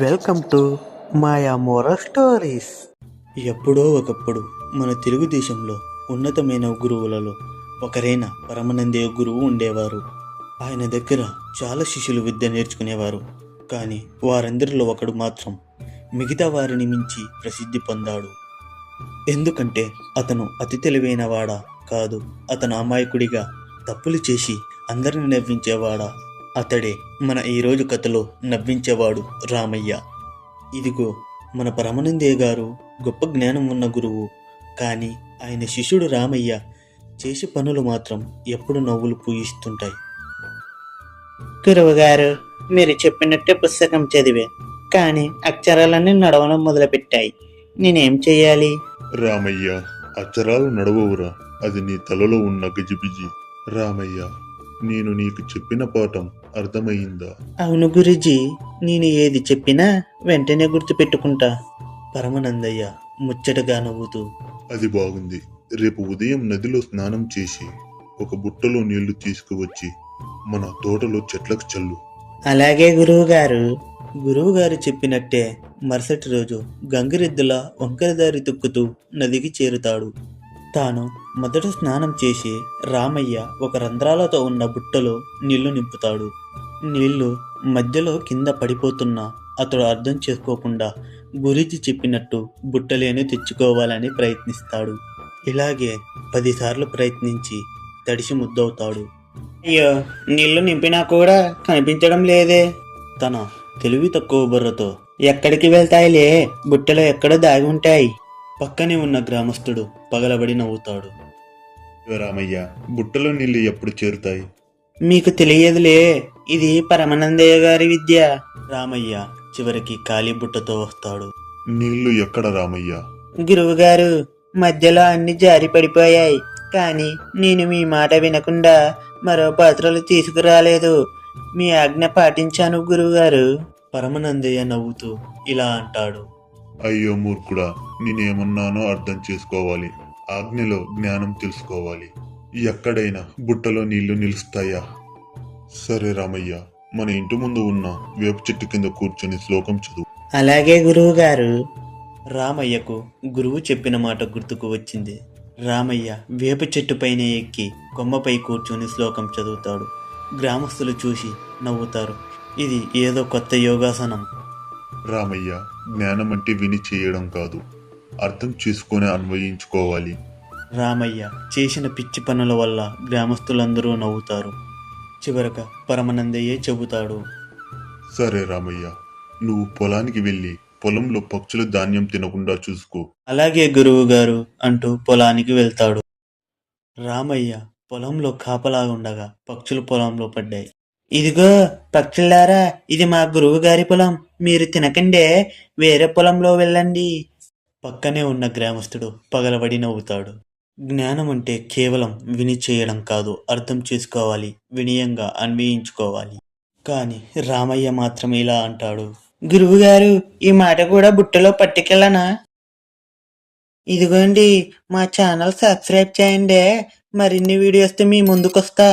Welcome to మాయామోర stories ఎప్పుడో ఒకప్పుడు మన తెలుగుదేశంలో ఉన్నతమైన గురువులలో ఒకరైన పరమనందే గురువు ఉండేవారు. ఆయన దగ్గర చాలా శిష్యులు విద్య నేర్చుకునేవారు. కానీ వారందరిలో ఒకడు మాత్రం మిగతా వారిని మించి ప్రసిద్ధి పొందాడు. ఎందుకంటే అతను అతి తెలివైనవాడా కాదు అతను అమాయకుడిగా తప్పులు చేసి అందరిని నవ్వించేవాడా. అతడే మన ఈరోజు కథలో నవ్వించేవాడు రామయ్య. ఇదిగో మన పరమనందే గారు గొప్ప జ్ఞానం ఉన్న గురువు. కానీ ఆయన శిష్యుడు రామయ్య చేసే పనులు మాత్రం ఎప్పుడు నవ్వులు పూయిస్తుంటాయి. గురువు గారు మీరు చెప్పినట్టే పుస్తకం చదివే. కానీ అక్షరాలన్నీ నడవడం మొదలుపెట్టాయి. నేనేం చెయ్యాలి? రామయ్య అక్షరాలు నడవవురా. అది నీ తలలో ఉన్న గజిబిజి. రామయ్య నేను నీకు చెప్పిన పాఠం అర్థమయ్యిందా అవును గురుజీ నేను ఏది చెప్పినా వెంటనే గుర్తుపెట్టుకుంటా. పరమనందయ్య ముచ్చటగా నవ్వుతూ. అది బాగుంది. రేపు ఉదయం నదిలో స్నానం చేసి ఒక బుట్టలో నీళ్ళు తీసుకువచ్చి మన తోటలో చెట్లకు చల్లు. అలాగే గురువు గారు గురువు గారు చెప్పినట్టే మరుసటి రోజు గంగిరెద్దుల వంకరదారి తొక్కుతూ నదికి చేరుతాడు. తాను మొదట స్నానం చేసి రామయ్య ఒక రంధ్రాలతో ఉన్న బుట్టలో నీళ్ళు నింపుతాడు. నీళ్ళు మధ్యలో కింద పడిపోతున్నా అతడు అర్థం చేసుకోకుండా గురించి చెప్పినట్టు బుట్టలేని తెచ్చుకోవాలని ప్రయత్నిస్తాడు. ఇలాగే పదిసార్లు ప్రయత్నించి తడిసి ముద్దవుతాడు. అయ్యో నీళ్ళు నింపినా కూడా కనిపించడం లేదే. తన తెలివి తక్కువ బుర్రతో ఎక్కడికి వెళ్తాయిలే? బుట్టలో ఎక్కడో దాగి ఉంటాయి. పక్కనే ఉన్న గ్రామస్తుడు పగలబడి నవ్వుతాడు. రామయ్య బుట్టలో నీళ్ళు ఎప్పుడు చేరుతాయి? మీకు తెలియదులే ఇది పరమానందయ్య గారి విద్య. రామయ్య చివరికి ఖాళీ బుట్టతో వస్తాడు. నీళ్ళు ఎక్కడ రామయ్య? గురువు గారు మధ్యలో అన్ని జారి పడిపోయాయి కానీ నేను మీ మాట వినకుండా మరో పాత్రలు తీసుకురాలేదు. మీ ఆజ్ఞ పాటించాను గురువుగారు. పరమనందయ్య నవ్వుతూ ఇలా అంటాడు. అయ్యో మూర్ఖుడా నేనేమన్నానో అర్థం చేసుకోవాలి. ఆజ్ఞలో జ్ఞానం తెలుసుకోవాలి. ఎక్కడైనా బుట్టలో నీళ్ళు నిలుస్తాయా? సరే రామయ్య మన ఇంటి ముందు ఉన్న వేప చెట్టు కింద కూర్చొని శ్లోకం చదువు. అలాగే గురువు గారు రామయ్యకు గురువు చెప్పిన మాట గుర్తుకు వచ్చింది. రామయ్య వేప చెట్టు పైన ఎక్కి కొమ్మపై కూర్చొని శ్లోకం చదువుతాడు. గ్రామస్తులు చూసి నవ్వుతారు. ఇది ఏదో కొత్త యోగాసనం. రామయ్య జ్ఞానం అంటే విని చేయడం కాదు. అర్థం చేసుకొని అన్వయించుకోవాలి. రామయ్య చేసిన పిచ్చి పనుల వల్ల గ్రామస్తులందరూ నవ్వుతారు. చివరక పరమనందయ్యే చెబుతాడు. సరే రామయ్య నువ్వు పొలానికి వెళ్ళి పొలంలో పక్షులు ధాన్యం తినకుండా చూసుకో. అలాగే గురువు గారు అంటూ పొలానికి వెళ్తాడు. రామయ్య పొలంలో కాపలా ఉండగా పక్షులు పొలంలో పడ్డాయి. ఇదిగో పక్షులారా ఇది మా గురువు గారి పొలం. మీరు తినకండే వేరే పొలంలో వెళ్ళండి. పక్కనే ఉన్న గ్రామస్తుడు పగలబడి నవ్వుతాడు. జ్ఞానం అంటే కేవలం విని చేయడం కాదు అర్థం చేసుకోవాలి వినయంగా అన్వయించుకోవాలి. కానీ రామయ్య మాత్రం ఇలా అంటాడు. గురువుగారు ఈ మాట కూడా బుట్టలో పట్టుకెళ్ళనా? ఇదిగోండి మా ఛానల్ సబ్స్క్రైబ్ చేయండి. మరిన్ని వీడియోస్తో మీ ముందుకొస్తా.